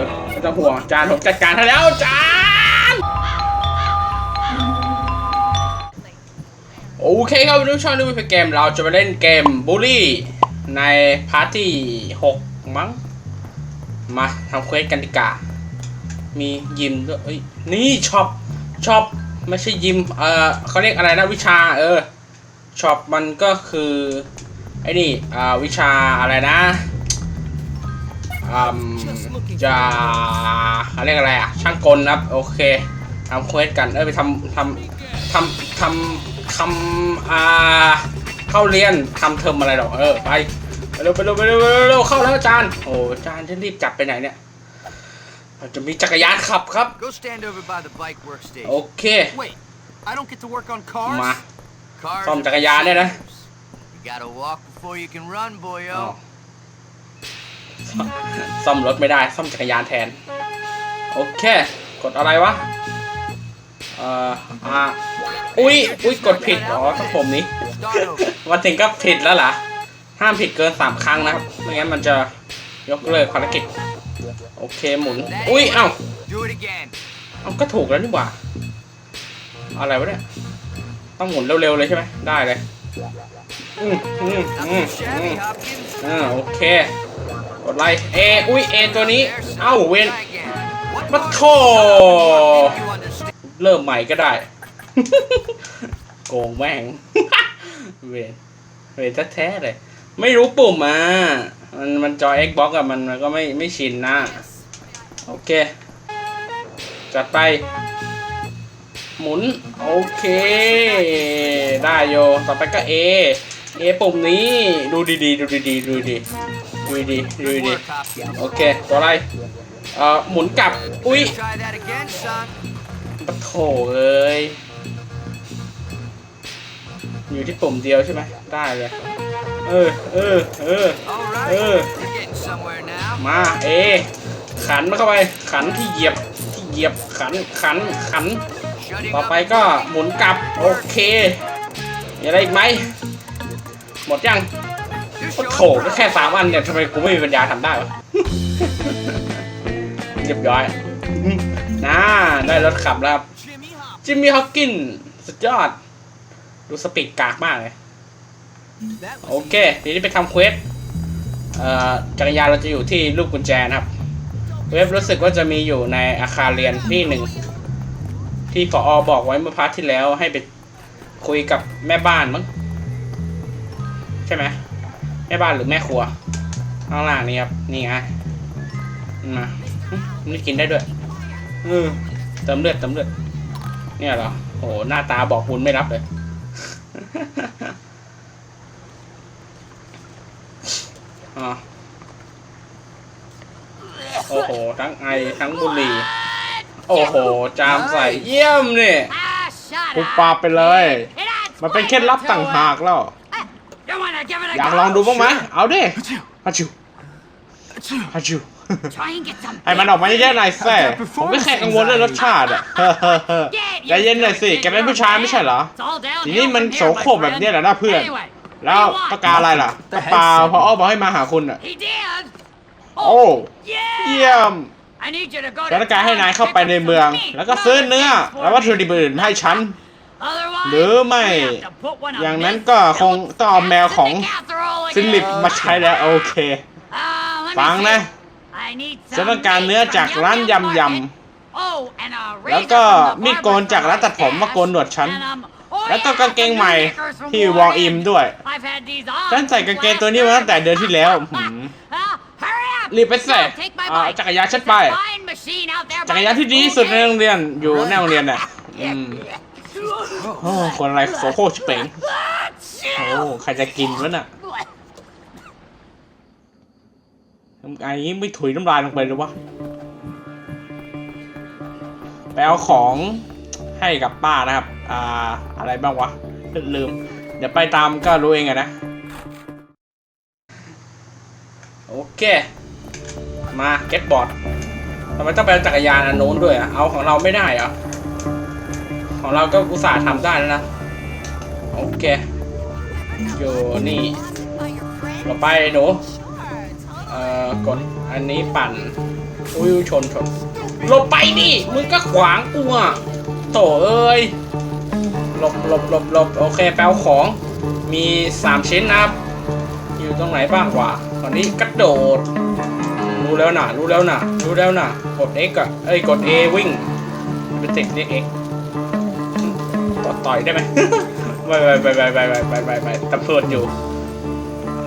อไม่ต้องห่วงจานผมจัดการให้แล้วจานโอเคครับวันนี้ช่องนี้เป็นเกมเราจะมาเล่นเกมบูลลี่ในพาร์ทที่หกมั้งมาทำเควสกันดีกว่ามียิมด้วยเอ้นี่ช็อปช็อปไม่ใช่ยิมเออเขาเรียกอะไรนะวิชาเออช็อปมันก็คือไอ้นี่อ่าวิชาอะไรนะ จะเขาเรียกอะไรอะช่างกลครับ โอเคทำเควสกัน เอ้ยไปทำทำทำทำทำอ่าเข้าเรียนทำเทอมอะไรหรอกเออไปไปเร็วไปเร็วไปเร็วไปเร็วไปเร็วเข้าแล้วอาจารย์โอ้อาจารย์จะรีบจับไปไหนเนี่ยเราจะมีจักรยานขับครับ Go stand over by the bike workstation. โอเค Wait, I don't get to work on cars? มา Cars ซ่อม are จักรยานเนี่ยนะ ซ่อมรถไม่ได้ ซ่อมจักรยานแทน โอเค กดอะไรวะ เอ่ออ่าอุ้ยอุ้ยกดผิด อ๋อต้องผมนี้ Start over. มาถึงก็ผิดแล้วเหรอห้ามผิดเกินสามครั้งนะครับ ไม่งั้นมันจะยกเลิกภารกิจ โอเคหมุน อุ้ย เอ้าเอาก็ถูกแล้วนี่หว่า อะไรวะเนี่ย ต้องหมุนเร็วๆเลยใช่ไหม ได้เลย อืมอืม Not อืม too อื shabby, ม Hopkins. อ่าโอเค ดไลค์เออุ้ยเอตัวนี้ เอ้าเวนมาโถเริ่มใหม่ก็ได้ โกงแม่ง เวนเวนแท้ๆเลย ไม่รู้ปุ่มอะ มันมันจอ Xbox อะมันมันก็ไม่ไม่ชินนะ โอเค จัดไป หมุน โอเค ได้โย ต่อไปก็ A A ปุ่มนี้ ดูดีๆ ดูดีๆ ดูดี ดูดีๆดู Good ดี work, Hopkins. ๆโอเคตัวอะไรเอ่อหมุนกลับ อุ้ย Try that again, son. ปะโถเอ้ยอยู่ที่ปุ่มเดียวใช่ไหมได้เลยเออเออเออ All right. Uh. You're getting somewhere now. มาเอขันเข้าไปขันที่เหยียบที่เหยียบขันขันขัน Shutting ต่อ up ไปก็หมุนกลับ โอเคมีอะไรอีกไหมหมดยัง You're ปะ โถก็แค่สามอันเนี่ยทำไมกูไม่มีปัญญาทำได้วะเรียบร้อยน่าได้รถขับแล้ว จิมมี่ฮอกกิน สุดยอด ดูสปีดกากมากเลย โอเค ทีนี้ไปทำเควสจักรยานเราจะอยู่ที่ลูกกุญแจนะครับ เว็บรู้สึกว่าจะมีอยู่ในอาคารเรียนที่หนึ่ง ที่ผอบอกไว้เมื่อพาร์ทที่แล้วให้ไปคุยกับแม่บ้านมั้งใช่ไหม แม่บ้านหรือแม่ครัวข้างล่างนี่ครับ นี่ไงมาหึนี่กินได้ด้วยเออเติมเลือดเติมเลือดเนี่ยเหรอโหหน้าตาบอกบุญไม่รับเลยอ๋อโอ้โห ทั้งไอทั้งบุหรี่ โอ้โห จามใส่เยี่ยมเนี่ยกูปาไปเลย มันเป็นเคล็ดลับต่างหากแล้ว อยากลองดูบ้างไหมเอาดิฮัชิวฮัชิวให้มันออกมาเยอะๆหน่อยแซ่ผมไม่แค่กังวลเรื่องรสชาติอะเฮ้อเฮ้อเฮ้อใจเย็นหน่อยสิ แกเป็นผู้ชายไม่ใช่เหรอ ทีนี้มันโสโครกแบบเนี้ยแหละนะเพื่อน แล้วต้องการอะไรล่ะก็เปล่าพออ้อบอกให้มาหาคุณอะ โอ้เยี่ยมฉันต้องการให้นายเข้าไปในเมือง แล้วก็ซื้อเนื้อ แล้ววัตถุดิบอื่นมาให้ฉัน หรือไม่อย่างนั้นก็คงต้องเอาแมวของฟิลิปมาใช้แล้วโอเค ฟังนะฉันต้องการเนื้อจากร้านยำยำแล้วก็มีดโกนจากร้านตัดผมมาโกนหนวดฉันแล้วก็กางเกงใหม่ที่วอลอิมด้วย ฉันใส่กางเกงตัวนี้มาตั้งแต่เดือนที่แล้วหืมรีบไปใส่อ่าจักรยานฉันไป จักรยานที่ดีที่สุดในโรงเรียนอยู่ในโรงเรียนน่ะอืม โอ้คนอะไรโสโครกชิบเป๋งโอ้ใครจะกินวะน่ะไอ้นี้ไม่ถุยน้ำลายลงไปหรือวะไปเอาของให้กับป้านะครับ อ่า อะไรบ้างวะ ลืม เดี๋ยวไปตามก็รู้เองอะนะ โอเค มาเก็ตบอร์ดทำไมต้องไปจักรยานอันโน้นด้วยอะเอาของเราไม่ได้เหรอ ของเราก็อุตส่าห์ทำได้แล้วนะ โอเคอยู่นี่ต่อไปหนูเอ่อกดอันนี้ปั่น อุ้ยชนชนหลบไปดิมึงก็ขวางกูอะโถเอ้ยหลบหลบหลบหลบโอเคแปลของมีสามชิ้นนะครับ อยู่ตรงไหนบ้างวะตอนนี้กระโดด รู้แล้วนะรู้แล้วนะรู้แล้วนะกด X อะเอ้ยกด A วิ่งเป็นเทคเรียก X ต่อต่อยได้ไหมไปไปไปไปไปไปไปไปตำรวจอยู่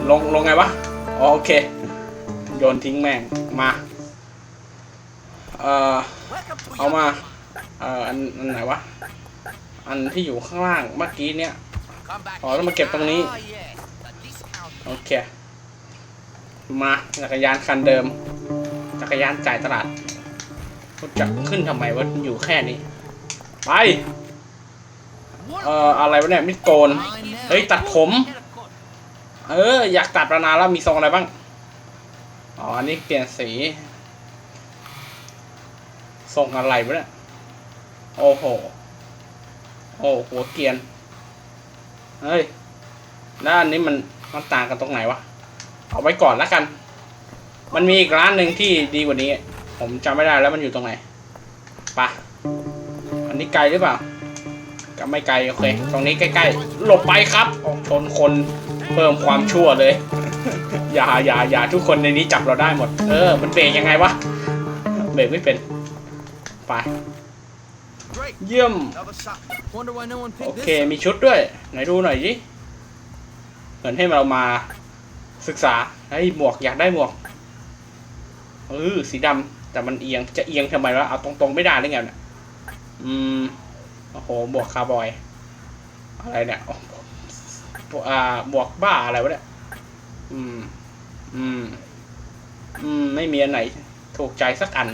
ลงลงไงวะออโอเค โยนทิ้งแม่ง มา เอ่อ เอามา เอ่อ อันอันไหนวะ อันที่อยู่ข้างล่างเมื่อกี้เนี้ย อ๋อแล้วมาเก็บตรงนี้ โอเค มา จักรยานคันเดิม จักรยานจ่ายตลาดจะขึ้นทำไมวะ อยู่แค่นี้ ไป เอ่ออะไรวะเนี่ยมิดโกนเฮ้ยตัดผม เออ อยากตัดมานานแล้วมีทรงอะไรบ้าง อ๋อ อันนี้เปลี่ยนสี ทรงอะไรวะเนี่ย โอ้โห โอ้หัวเกียน เฮ้ยแล้วอันนี้มันมันต่างกันตรงไหนวะ เอาไว้ก่อนแล้วกัน มันมีอีกร้านหนึ่งที่ดีกว่านี้ ผมจำไม่ได้แล้วมันอยู่ตรงไหนปะอันนี้ไกลหรือเปล่า ก็ไม่ไกลโอเค ตรงนี้ใกล้ๆ หลบไปครับโอ้ชนคนเพิ่มความชั่วเลย อย่าอย่าอย่าทุกคนในนี้จับเราได้หมด เออ มันเบรกยังไงวะ เบรกไม่เป็น ไป เยี่ยม โอเค มีชุดด้วย ไหนดูหน่อยดิเหมือนให้เรามาศึกษาเฮ้หมวกอยากได้หมวก เออ สีดำแต่มันเอียง จะเอียงทำไมวะ เอาตรงๆไม่ได้หรือไงเนี่ยอืม โอ้โหหมวกคาร์บอย อะไรเนี่ยโอ้โหอ่าหมวกบ้าอะไรวะเนี่ย อืม อืม อืม ไม่มีอันไหน ถูกใจสักอัน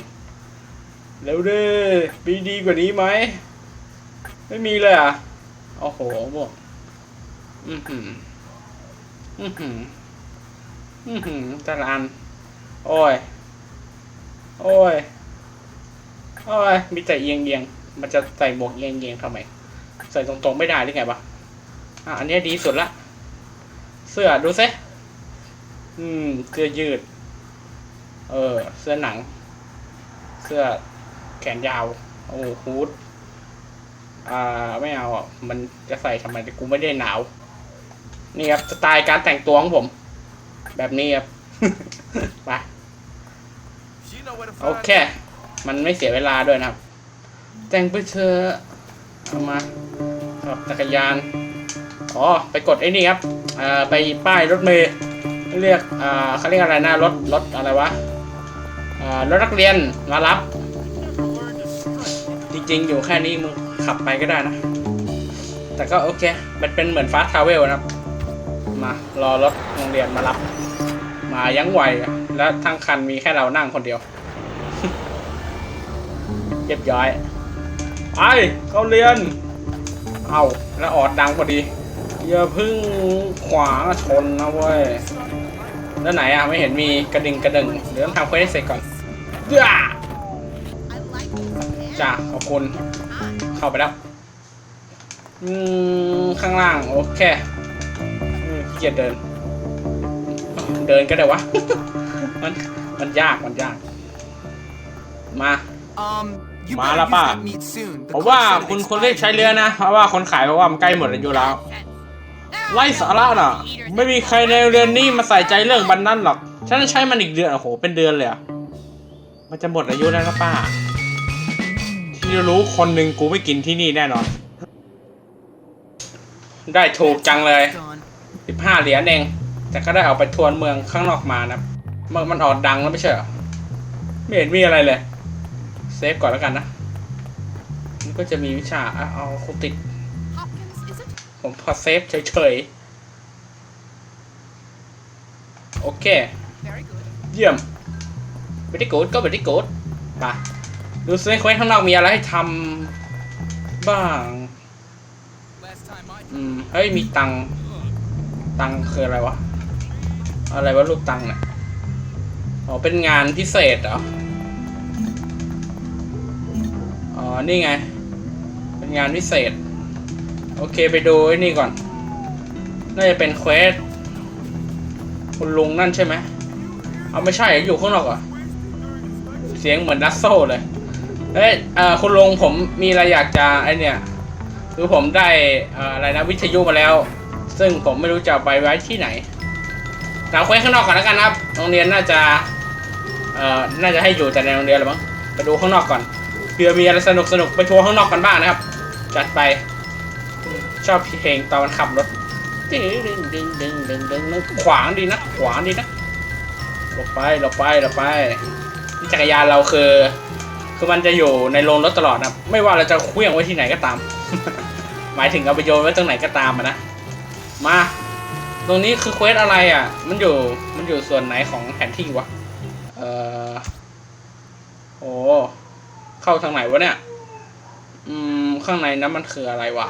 เร็วเด้อมีดีกว่านี้ไหม ไม่มีเลยอะ โอ้โหหมวก อือหืออือหืออือหือแต่ละอัน โอ้ย โอ้ย โอ้ย มีแต่เอียงเอียง มันจะใส่หมวกเอียงเอียงๆทำไม ใส่ตรงๆไม่ได้หรือไงวะอะอันนี้ดีสุดละ เสื้อดูซิอืม เสื้อยืด เออ เสื้อหนัง เสื้อแขนยาว โอ้ฮูดอ่า ไม่เอาอะ มันจะใส่ทำไมแต่กูไม่ได้หนาว นี่ครับสไตล์การแต่งตัวของผม แบบนี้ครับ ไป โอเค มันไม่เสียเวลาด้วยนะครับ แต่งไปเธอเอามาขับจักรยาน อ๋อ ไปกดไอ้นี่ครับไปป้ายรถเมล์เรียกเขาเรียกอะไรนะรถรถอะไรวะรถนักเรียนมารับ จริงๆ อยู่แค่นี้มึงขับไปก็ได้นะ แต่ก็โอเค มันเป็นเหมือนฟาสทราเวลนะครับ มารอรถโรงเรียนมารับ มายั้งไวแล้วทั้งคันมีแค่เรานั่งคนเดียวเรียบร้อย ไปเข้าเรียน เอาแล้วออดดังพอดี อย่าพึ่งขวางชนนะเว้ยแล้วไหนอะ ไม่เห็นมีกระดิ่งกระดึงเดี๋ยวต้องทำเควสให้เสร็จก่อนจ้าจ้าขอบคุณ เข้าไปแล้ว อืม ข้างล่าง โอเคขี้เกียจเดิน เดินก็ได้วะ มัน มันยาก มันยาก มา Um, you Ma better la use pa. that meat soon. The ผมว่า clerk said it คุณควรรีบ expired ใช้เรือนะ เพราะว่าคนขายเพราะว่ามันใกล้หมดอายุแล้ว ไล่สาระน่ะ ไม่มีใครในเรือนนี้มาใส่ใจเรื่องบันนั้นหรอก ฉันจะใช้มันอีกเดือน โอ้โห เป็นเดือนเลยอะมันจะหมดอายุแล้วนะป้า ที่รู้คนหนึ่งกูไม่กินที่นี่แน่นอน ได้ถูกจังเลย Gone. สิบห้าเหรียญเอง แต่ก็ได้เอาไปทวนเมืองข้างนอกมานะ มันมันออดดังแล้วไม่ใช่เหรอ ไม่เห็นมีอะไรเลย เซฟก่อนแล้วกันนะ มันก็จะมีวิชาอะเอาคุติด ผมพอเซฟเฉยๆ โอเค เยี่ยม very good ก็ very good ไปดูซิเควสข้างนอกมีอะไรให้ทำบ้าง อืม เฮ้ย มีตัง ตังค์คืออะไรวะ อะไรวะรูปตังเนี่ย อ๋อ เป็นงานพิเศษเหรอ นี่ไง เป็นงานพิเศษ โอเคไปดูไอ้นี่ก่อน น่าจะเป็นเควสคุณลุงนั่นใช่ไหม เอาไม่ใช่อยู่ข้างนอกเหรอเสียงเหมือนดัสโซเลย เฮ้ยคุณลุงผมมีอะไรอยากจะไอเนี่ยคือผมได้ออะไรนะวิทยุมาแล้ว ซึ่งผมไม่รู้จะไปไว้ที่ไหนตามเควสข้างนอกก่อนแล้วกันครับ โรงเรียนน่าจะ เอ่อ น่าจะให้อยู่แต่ในโรงเรียนหรือมั้งไปดูข้างนอกก่อน เผื่อมีอะไรสนุกสนุกไปทัวร์ข้างนอกกันบ้างนะครับ จัดไป ชอบเพลงตอนขับรถดึงดึงดึงดึงดึงดึงขวางดีนะ ขวางดีนะหลบไปหลบไปหลบไปจักรยานเราคือ คือมันจะอยู่ในโรงรถตลอดนะไม่ว่าเราจะเคลื่องไว้ที่ไหนก็ตาม หมายถึงเอาไปโยนไว้ตรงไหนก็ตามนะมา ตรงนี้คือเควสอะไรอะ มันอยู่มันอยู่ส่วนไหนของแผนที่วะเออโอ้ เข้าทางไหนวะเนี่ย อืม ข้างในนั้นมันคืออะไรวะ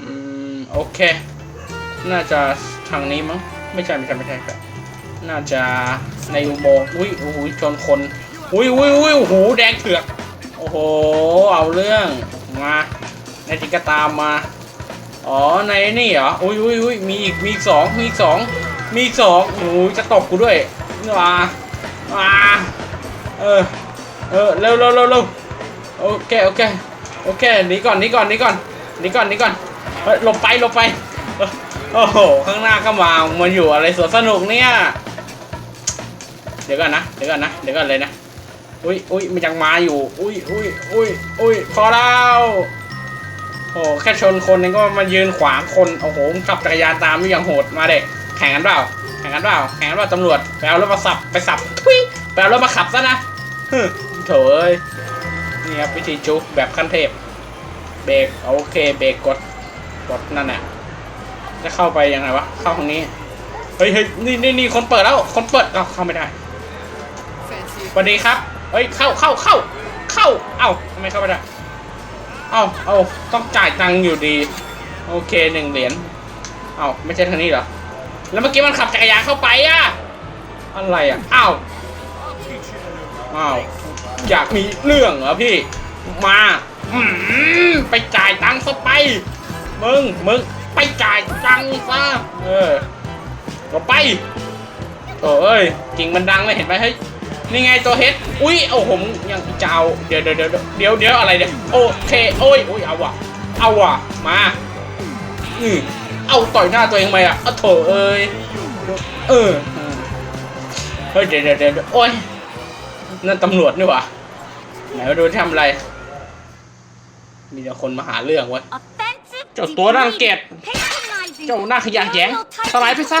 อืม โอเค น่าจะทางนี้มั้ง ไม่ใช่ไม่ใช่ไม่ใช่ครับ น่าจะในอุโมงค์อุ้ยโอ้โหชนคน อุ้ยอุ้ยอุ้ยโอ้โห แดงเถือก โอ้โห เอาเรื่อง มาในที่ก็ตามมา อ๋อ ในนี่เหรอ อุ้ยอุ้ยอุ้ยมีอีก มีอีกสอง มีอีกสอง มีอีกสองโอ้ยจะตบกูด้วยมามา เออ เออ เร็วเร็วเร็วเร็วโอเค โอเค โอเค หนีก่อน หนีก่อน หนีก่อน หนีก่อน หนีก่อน เฮ้ย หลบไป หลบไป โอ้โห ข้างหน้าก็มา มันอยู่อะไรสวนสนุกเนี่ย เดี๋ยวก่อนนะ เดี๋ยวก่อนนะ เดี๋ยวก่อนเลยนะ อุ้ยอุ้ยมันยังมาอยู่ อุ้ยอุ้ยอุ้ยอุ้ยพอแล้วโอ้โหแค่ชนคนนึงก็มายืนขวางคน โอ้โหขับจักรยานตามนี่ยังโหด มาเด็กแข่งกันเปล่า แข่งกันเปล่าแข่งกันเปล่าตำรวจไปเอารถมาสับไปสับทุยไปเอารถมาขับซะนะฮึโถเอ้ยนี่ครับวิธีจุกแบบขั้นเทพ เบรกโอเคเบรกกดกดนั่นแหละจะเข้าไปยังไงวะเข้าทางนี้เฮ้ยเฮ้ยนี่นี่นี่คนเปิดแล้วคนเปิดเอาเข้าไม่ได้สวัสดีครับเฮ้ยเข้าเข้าเข้าเข้าเอ้าทำไมเข้าไม่ได้เอ้าเอ้าต้องจ่ายตังค์อยู่ดี โอเคหนึ่งเหรียญเอ้าไม่ใช่ทางนี้เหรอ แล้วเมื่อกี้มันขับจักรยานเข้าไปอะอะไรอะอ้าว อ้าว อยากมีเรื่องเหรอพี่ มาอืมไปจ่ายตังค์ซะไป มึง มึง ไปจ่ายตังค์ซะ เออก็ไปโถ่เอ้ยกิ่งมันดังเลยเห็นไหมเฮ้ย นี่ไงตัวเฮด อุ้ย โอ้ผมยังจะเอาเดี๋ยวเดี๋ยวเดี๋ยวเดี๋ยวเดี๋ยวอะไรเนี่ย โอเค โอ้ยโอ้ยเอาว่ะ เอาว่ะ มา อืม เอาต่อยหน้าตัวเองไหมอะเอาโถเอ้ยเออเออเฮ้ยเดี๋ยวเดี๋ยวเดี๋ยวโอ้ยนั่นตำรวจนี่หว่าไหนมาดูที่ทำอะไร มีแต่คนมาหาเรื่องเว้ย Offensive, เจ้าตัวน่ารังเกียจ patronizing, เจ้าหน้าขยะแยง loyal สลายไปซะ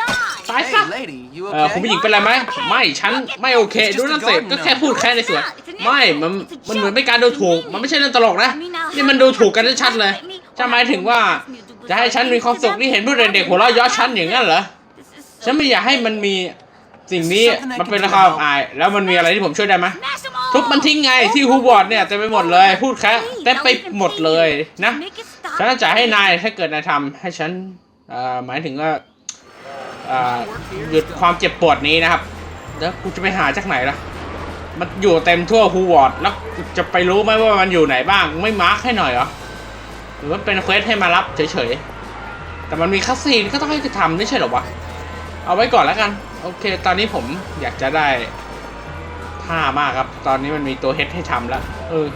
Die. ตายซะ Hey, lady, you เออ okay? คุณผู้หญิงเป็นไรไหมไม่ฉันไม่โอเค ดูนั่นสิก็แค่พูดแค่ในสวนไม่มันมันเหมือนเป็นการดูถูก มันไม่ใช่เรื่องตลกนะนี่มันดูถูกกันชัดๆเลยจะหมายถึงว่า จะให้ฉันมีความสุขที่เห็นพวกเด็กๆหัวเราะเย้อฉันอย่างนั้นเหรอ ฉันไม่อยากให้มันมีสิ่งนี้มันเป็นราคาอาย แล้วมันมีอะไรที่ผมช่วยได้ไหมทุบมันทิ้งไงที่ฮูบอร์ดเนี่ยเต็มไปหมดเลยพูดแค่เต็มไปหมดเลยนะฉันจะจ่ายให้นายถ้าเกิดนายทำให้ฉันหมายถึงว่าหยุดความเจ็บปวดนี้นะครับ แล้วกูจะไปหาจากไหนล่ะ มันอยู่เต็มทั่วฮูวอร์ดแล้วจะไปรู้ไหมว่ามันอยู่ไหนบ้าง ไม่มาร์คให้หน่อยเหรอ หรือว่าเป็นเควสให้มารับเฉยๆ แต่มันมีคัสซีนก็ต้องให้ทำไม่ใช่หรอวะ เอาไว้ก่อนแล้วกัน โอเค ตอนนี้ผมอยากจะได้ท่ามากครับ ตอนนี้มันมีตัวเฮดให้ทำแล้ว เออ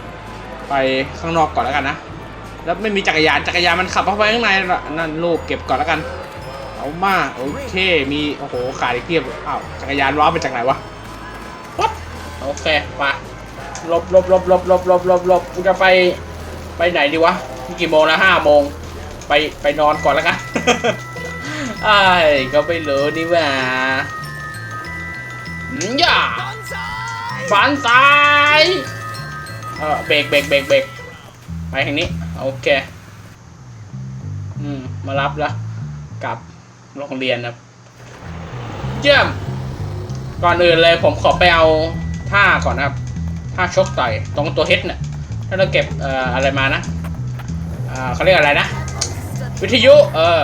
ไปข้างนอกก่อนแล้วกันนะ แล้วไม่มีจักรยาน จักรยานมันขับเข้าไปข้างในนั่นลูกเก็บก่อนแล้วกัน เอามา โอเค มี โอ้โหขาดอีกเพียบอ้าว จักรยานว้าไปจากไหนวะวัดโอเคไปหลบลบลบลบลบลบลบลบกูจะไป ไปไหนดีวะ กี่โมงแล้วห้าโมงไปไปนอนก่อนแล้วกันไอ้ก็ไม่รู้นี่ว่าอย่าฝันซ้ายเออเบรกเบรกเบรกเบรกไปทางนี้ โอเค อืม มารับแล้วกลับโรงเรียนครับเยี่ยม ก่อนอื่นเลยผมขอไปเอาท่าก่อนนะครับ ท่าชกต่อยตรงตัวเฮดเนี่ยถ้าเราเก็บเอ่ออะไรมานะ อ่าเขาเรียกอะไรนะ วิทยุเออ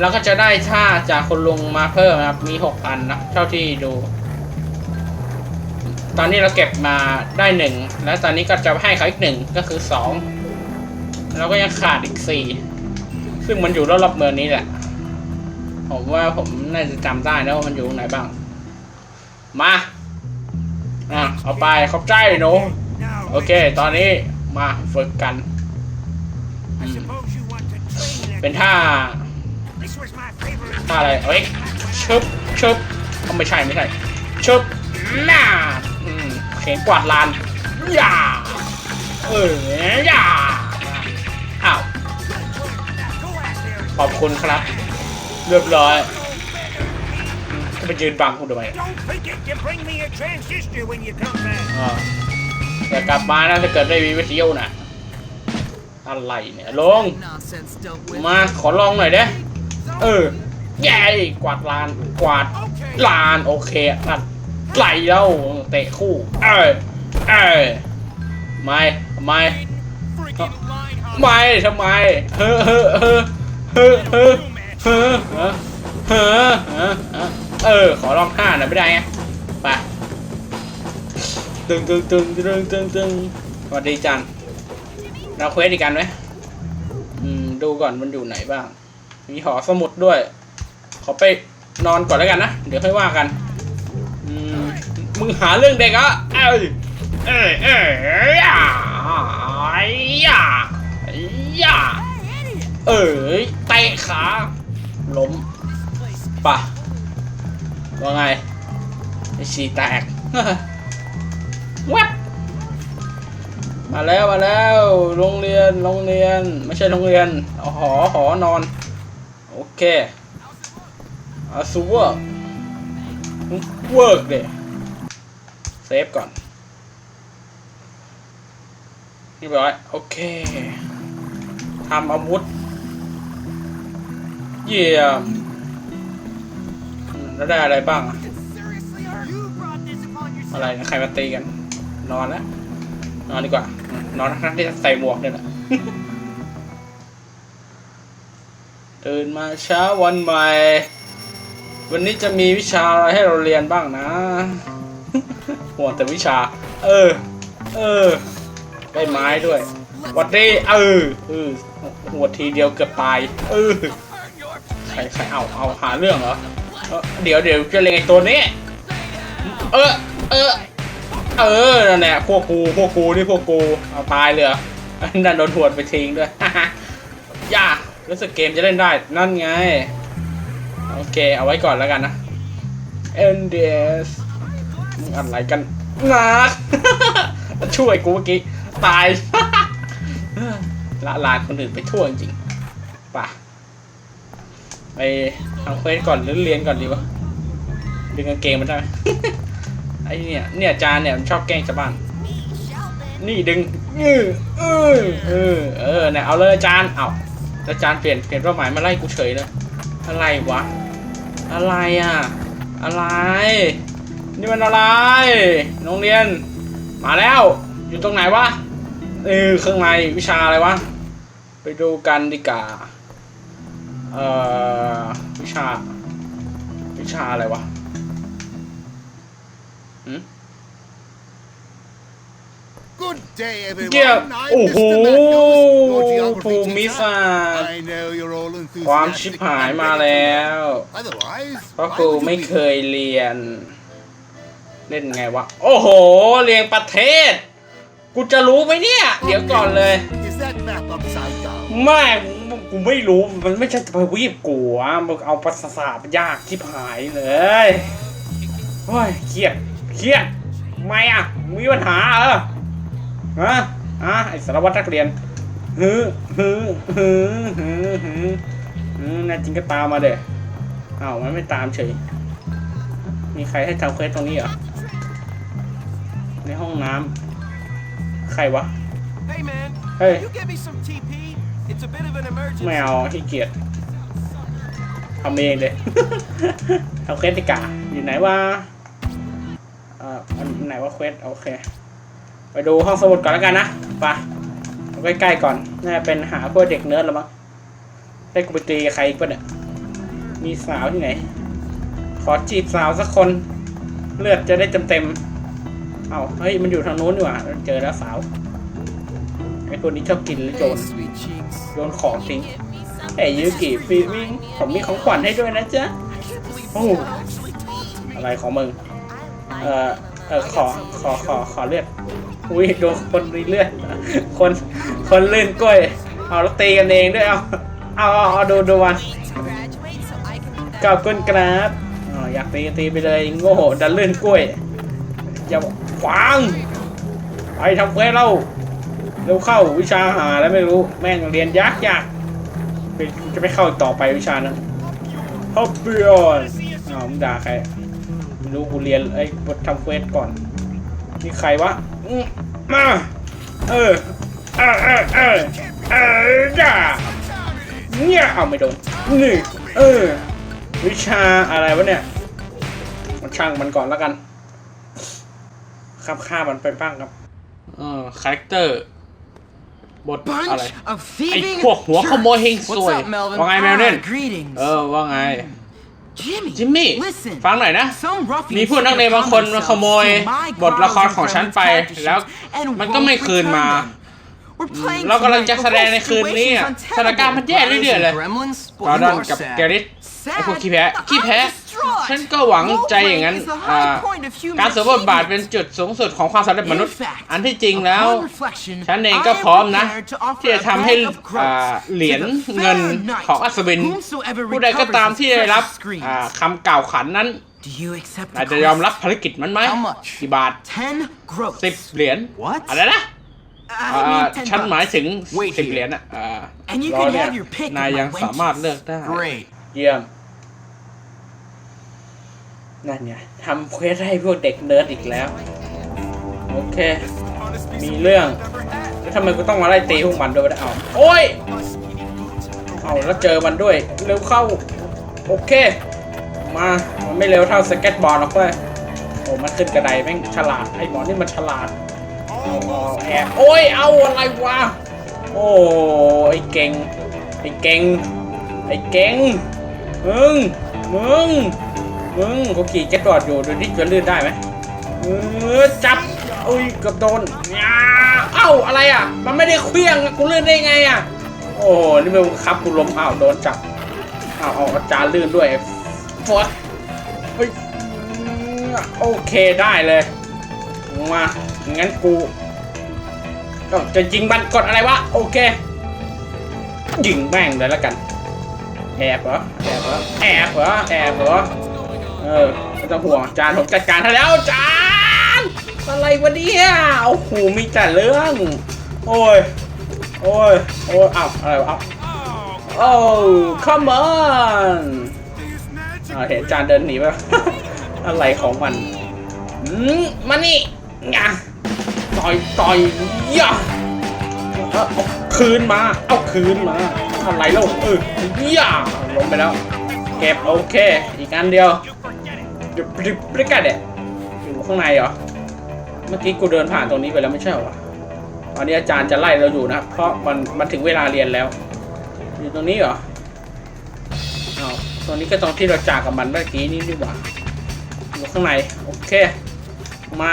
แล้วก็จะได้ท่าจากคุณลุงมาเพิ่มนะครับ มีหกอันนะ เท่าที่ดู ตอนนี้เราเก็บมาได้หนึ่ง แล้วตอนนี้ก็จะให้เขาอีกหนึ่งก็คือสองแล้วก็ยังขาดอีกสี่ซึ่งมันอยู่รอบๆเมืองนี้แหละ ผมว่าผมน่าจะจำได้นะว่ามันอยู่ตรงไหนบ้าง มาอะเอาไปขอบใจหนู โอเค ตอนนี้มาฝึกกัน เป็น them. ท่า This was my favorite. ท่าอะไรเอ้ยชึบชึบเอาไม่ใช่ไม่ใช่ชึบหน้าอืมเข็นกวาดลานย่าเออย่าอ้าว Go out there. ขอบคุณครับ เรียบร้อยอืมจะไปยืนบังคุณทำไม Don't forget to bring me a transistor when you come back. อ่าแต่กลับมานะถ้าเกิดไม่มีวิทยุนะ อะไรเนี่ยลง มา ขอลองหน่อยเด้เออแย่กวาดลาน กวาดลานโอเคนั่นไกลแล้วเตะคู่ เออเออไม่ไม่ไม่ทำไมเฮ้อเฮ้อเฮ้อเฮ้อเฮ้อเออเออ ขอลองท่าหน่อยไม่ได้ไงไปตึงตึงตึงตึงตึงตึงสวัสดีจันทร์ เราเควสอีกกันไหมอืม ดูก่อนมันอยู่ไหนบ้าง มีหอสมุดด้วย ขอไปนอนก่อนแล้วกันนะ เดี๋ยวค่อยว่ากัน อืม มึงหาเรื่องเด็กอะเอ้ยเอ้ยเอ้ยย่าย่าย่าเอ้ยเตะขาล้มป่ะว่าไงไอชีแตกแวบ มาแล้วมาแล้ว โรงเรียนโรงเรียนไม่ใช่โรงเรียนหอหอนอน โอเคอาซูเวอร์เวิร์กเดยเซฟก่อนเรียบร้อยโอเคทำอาวุธ เยี่ยมแล้วได้อะไรบ้าง อะ Seriously, Art? You brought this upon yourself. อะไรนะใครมาตีกัน นอนแล้ว นอนดีกว่า นอนทั้งที่ใส่หมวกเนี่ยแหละตื่นมาเช้าวันใหม่ วันนี้จะมีวิชาอะไรให้เราเรียนบ้างนะห่วงแต่วิชา เออ เออ ได้ไม้ด้วย วัดดีเออ เออ หัวทีเดียวเกือบตาย เออ ใครใครเอาเอาหาเรื่องเหรอ เดี๋ยวเดี๋ยวจะเลงไอตัวนี้ เออ เออ เออนั่นแหละพวกกูพวกกูนี่พวกกูเอาตายเลยเหรอนั่นโดนหวดไปทิ้งด้วยย่ารู้สึกเกมจะเล่นได้ นั่นไง โอเค เอาไว้ก่อนแล้วกันนะ NDS มึงอะไรกันนะช่วยกูเมื่อกี้ ตาย ละลานคนอื่นไปทั่วจริงป่ะ ไปทำเควสก่อนหรือเรียนก่อนดีวะดึงกางเกงมันได้ ไอ้เนี่ยเนี่ยจารย์เนี่ยมันชอบแกล้งชาวบ้าน นี่ดึงเออเออเออเออเนี่ยเอาเลยอาจารย์เอาอาจารย์เปลี่ยนเปลี่ยนเป้าหมายมาไล่กูเฉยเลยอะไรวะ อะไรอะ อะไร นี่มันอะไรโรงเรียน มาแล้ว อยู่ตรงไหนวะเออเครื่องในวิชาอะไรวะ ไปดูกันดีกว่าเอ่อวิชา วิชาอะไรวะ Good day, everyone. เกี่ยว I'm โอ้โห Mr. Matthews, your geography ภูมิ teacher. ศาสตร์ I know you're all ความชิบ enthusiastic หาย and มา ready to แล้ว learn. Otherwise, เพราะ why กู would you ไม่ be เคยเรียน เล่นไงวะ โอ้โห เรียนประเทศ กูจะรู้ไหมเนี่ย เดี๋ยวก่อนเลย Is that map upside down? ไม่กูไม่รู้ มันไม่ใช่ทวีปกูอะมึงเอาภาษาศาสตร์ยากที่หายเลย โอ้ยเครียด เครียดทำไมอะมีปัญหาเหรอฮะฮะไอสารวัตรนักเรียนฮือฮือฮือฮือฮือฮือแน่จริงก็ตามมาเด้อ้าวมันไม่ตามเฉย มีใครให้ทำเควสตรงนี้เหรอ ในห้องน้ำใครวะ Hey man, Hey. you get me some TP? It's a bit of an emergency. ไม่เอาขี้เกียจทำเองเลย ทำเควสติกาอยู่ไหนวะเอ่ออันไหนว่าเควสโอเค ไปดูห้องสมุดก่อนแล้วกันนะไปใกล้ๆก่อน น่าจะเป็นหาพวกเด็กเนิร์ดแล้วมั้งได้กูไปตีใครอีกปะเนี่ย มีสาวที่ไหน ขอจีบสาวสักคน เลือดจะได้เต็มๆ เอาเฮ้ย มันอยู่ทางโน้นดีกว่าเจอแล้วสาวไอ้คนนี้ชอบกินแล้วโจ Hey, รโยนของทิ้งเอ้ยยูกิฟีวิ่งผมมีของขวัญให้ด้วยนะจ๊ะ โอ้ อะไรของมึง เออเออขอขอขอขอเลือดอุ้ยโดนคนรีเลือดคนคนลื่นกล้วยเอาแล้วตีกันเองด้วยเอาเอาเอาดูดูวัน Graduate so I can be ขอบคุณครับอยากตีตีไปเลยโง่ดันลื่นกล้วยอย่าขวางไปทำเควสเราเร็วเข้าวิชาหาแล้วไม่รู้แม่งเรียนยากยากจะไม่เข้าต่อไปวิชานั้นฮอบบิออนอ้าวมึงด่าใคร ไม่รู้กูเรียนไอ้บททำเควสก่อน นี่ใครวะอื้อมาเออเออเออเออเออจ้าเนี่ยเอาไม่โดนนี่เออ วิชาอะไรวะเนี่ย มันช่างมันก่อนแล้วกัน ครับฆ่ามันไปบ้างครับเออคาแรคเตอร์บทอะไร Bunch of ไอ้ thieving พวกหัวขโมยเฮงซ What's วย up, Melvin? ว่าไงแมวเน่น Ah, greetings. เออว่าไง Jimmy. จิมมี่ Listen. ฟังหน่อยนะ Some ruffians มีพวกนักเรียนบางคนมาขโมยบทละครของฉันไป แล้วมันก็ไม่คืนมา เรากำลังจะแสดงในคืนนี้อะสถานการณ์มันแย่เรื่อยๆเลยกอร์ดอนกับแกริส ไอพวกขี้แพ้ขี้แพ้ ฉันก็หวังใจอย่างนั้นอ่าการสวมบทบาทเป็นจุดสูงสุดของความสำเร็จมนุษย์ อันที่จริงแล้ว ฉันเองก็พร้อมนะ ที่จะทำให้อ่าเหรียญเงินของอัศวิน ผู้ใดก็ตามที่ได้รับอ่าคำกล่าวขันนั้น Do you accept อาจ the จะยอมรับ quest? ภารกิจมันไหม How much? กี่บาท Ten gross. สิบเหรียญ What? อะไรนะ I อ่า mean ten ฉัน bucks. หมายถึง Wait สิบ here. เหรียญอะอ่า And you รอ can เนี่ย have your pick of นาย my ยังสามารถ wenches. เลือกได้ Great. เยี่ยม นั่นไงทำเควสให้พวกเด็กเนิร์ดอีกแล้ว โอเค มีเรื่อง แล้วทำไมกูต้องมาไล่ตีพวกมันด้วยวะเนี่ยเอาโอ้ย เอาแล้วเจอมันด้วย เร็วเข้า โอเค มา มันไม่เร็วเท่าสเก็ตบอร์ดหรอกเว้ยโอ้มันขึ้นกระไดแม่งฉลาด ไอ้หมอนี่มันฉลาดเอาเอาแอบโอ้ย เอาอะไรวะ โอ้ไอ้เก่ง ไอ้เก่งไอ้เก่ง มึง มึง มึงกูขี่เก็ตบอร์ดอยู่ดูดิจะลื่นได้ไหมเออจับอุ้ยเกือบโดนยเอ้าอะไรอะ มันไม่ได้เคลี้ยงกูลื่นได้ไงอะ โอ้โหนี่มึงคับกูล้มอ้าวโดนจับอ้าวเอาอาจารย์ลื่นด้วยไอ้ฟอสเฮ้ยโอเคได้เลยมางั้นกูจะยิงมันกดอะไรวะ โอเค ยิงแม่งเลยแล้วกัน อบเหรอแอบเหรอแอบเหรอแอบเหรอเออไม่ต้องห่วงจานผมจัดการให้แล้วจานอะไรวะเนี่ยโอ้โหมีแต่เรื่องโอ้ยโอ้ยโอ้ยอ้าวอะไรวะอ้าวโอ้ come on เห็นจานเดินหนีไปอะไรของมันอืมมานี่งะต่อยต่อยย่าเอาเอาคืนมา เอาคืนมา อะไรแล้วเออย่าลงไปแล้ว เก็บโอเค อีกอันเดียวอยู่ปริบปริกัดเนี่ยอยู่ข้างในเหรอ เมื่อกี้กูเดินผ่านตรงนี้ไปแล้วไม่ใช่เหรอตอนนี้อาจารย์จะไล่เราอยู่นะครับ เพราะมันมันถึงเวลาเรียนแล้ว อยู่ตรงนี้เหรออ้าตรงนี้ก็ตรงที่เราจากกับมันเมื่อกี้นี่ดีกว่าอยู่ข้างใน โอเค มา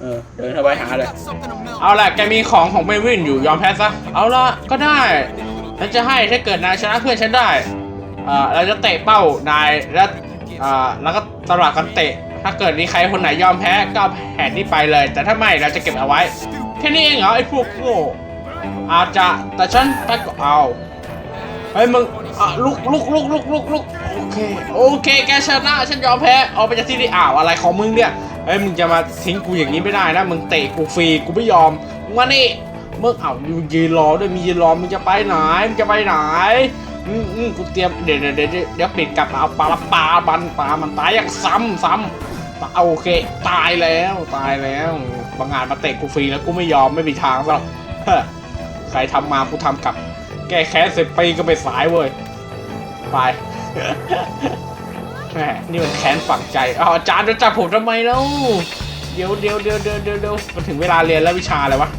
เออเดินเข้าไปหาเลยเอาละแกมีของของเมวินอยู่ยอมแพ้ซะ เอาละก็ได้ฉันจะให้ถ้าเกิดนายชนะเพื่อนฉันได้อ่าเราจะเตะเป้านายแล้วอ่าแล้วก็ตลาดกันเตะ ถ้าเกิดมีใครคนไหนยอมแพ้ก็เอาแผนนี้ไปเลย แต่ถ้าไม่เราจะเก็บเอาไว้ แค่นี้เองเหรอไอ้พวกโง่อาจจะแต่ฉันไปก็เอาเฮ้ยมึงอะลุกลุกลุกลุกลุกลุกโอเค โอเค แกชนะ ฉันยอมแพ้ เอาไปจากที่นี่อ้าว อะไรของมึงเนี่ย เฮ้ยมึงจะมาทิ้งกูอย่างนี้ไม่ได้นะ มึงเตะกูฟรีกูไม่ยอมมึงมานี่มึงอ้ามึงยืนรอด้วยมียืนรอมึงจะไปไหนมึงจะไปไหนอืมอืมกูเตรียมเดี๋ยวเดี๋ยวเดี๋ยวเดี๋ยวปิดกับเอาปลาปลาบันปลามันตายอย่างซ้ำซ้ำโอเค ตายแล้วตายแล้วบางงานมาเตะกูฟรีแล้วกูไม่ยอมไม่มีทางซะหรอกเฮ้อใครทำมากูทำกลับ แก้แค้นสิบปีก็ไม่สายเว้ยไป แหมนี่มันแค้นฝังใจอ้าวอาจารย์จะจับผมทำไมแล้วเดี๋ยวเดี๋ยวเดี๋ยวเดี๋ยวเดี๋ยวเดี๋ยวมันถึงเวลาเรียนแล้ววิชาอะไรวะ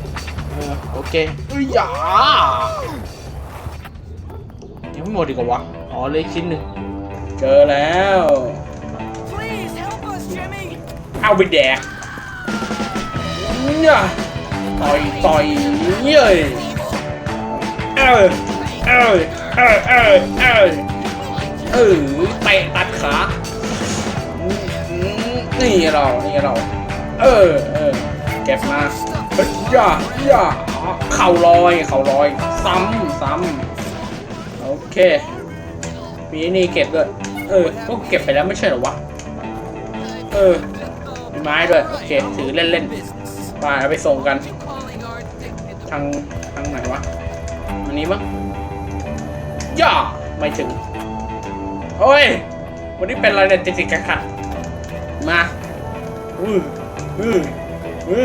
เออโอเคเอ้ยอย่ายังไม่หมดดีกว่าวะอ๋อเหลยชิ้นหนึ่งเจอแล้ว Please help us, Jimmy. เอาไปแดกเนี่ยต่อยต่อยเย้ยเออเออเออเออเออ เออเตะตัดขานี่เรา นี่เรา เออเออเก็บมาเฮ้ยย่าย่าเข่าลอย เข่าลอย ซ้ำซ้ำโอเค มีนี่เก็บด้วย เออก็เก็บไปแล้วไม่ใช่หรอวะ เออมีไม้ด้วย โอเค ถือเล่นๆไปเอาไปส่งกัน ทาง ทางไหนวะ อันนี้มั้งย่าไม่ถึง โอ้ย วันนี้เป็นอะไรเนี่ยติดติดๆกันขัดๆมาอืออืออื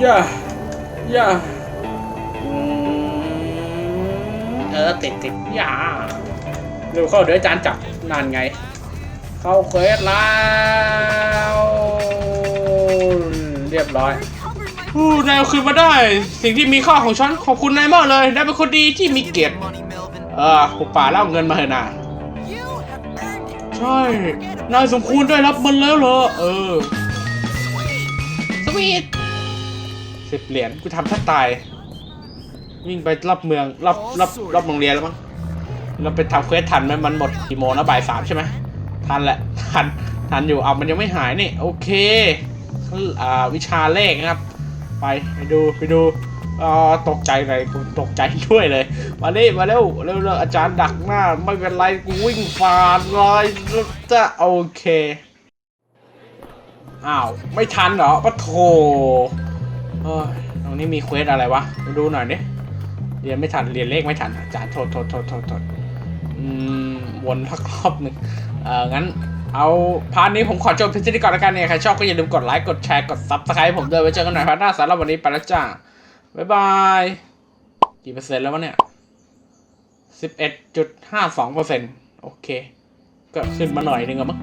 อย่าย่าอืมเออติดติดๆย่าเร็วเข้าเดี๋ยวอาจารย์จับนานไง เข้าเควสแล้ว เรียบร้อยอู้นายเอาคืนมาได้ สิ่งที่มีค่าของฉันขอบคุณนายมากเลยนายเป็นคนดีที่มีเกียรติ Money, Melvin. เออหุบป่าแล้วเอาเงินมาเถอะนะ You have earned it. ใช่ นายสมควรได้รับมันแล้วเหรอ เออ สวีทสิบเหรียญกูทำแทบตาย วิ่งไปรอบเมืองรอบรอบรอบโรงเรียนแล้วมั้งเราไปทำเควสทันไหมมันหมดกี่โมงแล้วบ่ายสามใช่ไหมทันแหละทันทันอยู่เอามันยังไม่หายนี่โอเคอ่าวิชาเลขนะครับ ไปไปดูไปดูอ่าตกใจเลยกูตกใจด้วยเลย มาดิมาเร็วเร็วเร็วอาจารย์ดักหน้า ไม่เป็นไรกูวิ่งฟาดเลยจะโอเคอ้าวไม่ทันเหรอปะโถเอ้ยตรงนี้มีเควสอะไรวะมาดูหน่อยดิเรียนไม่ทันเรียนเลขไม่ทันอาจารย์โทษโทษโทษโทษโทษอืมวนพักรอบหนึ่งเอองั้นเอาพาร์ทนี้ผมขอจบเพียงเท่านี้ก่อนแล้วกันเนี่ยใครชอบก็อย่าลืมกดไลค์กดแชร์กดซับสไครต์ผมด้วยไว้เจอกันใหม่พาร์ทหน้าสำหรับวันนี้ไปแล้วจ้าบ๊ายบายกี่เปอร์เซ็นต์แล้ววะเนี่ย สิบเอ็ดจุดห้าสองเปอร์เซ็นต์โอเค ก็ขึ้นมาหน่อยนึงอะมั้ง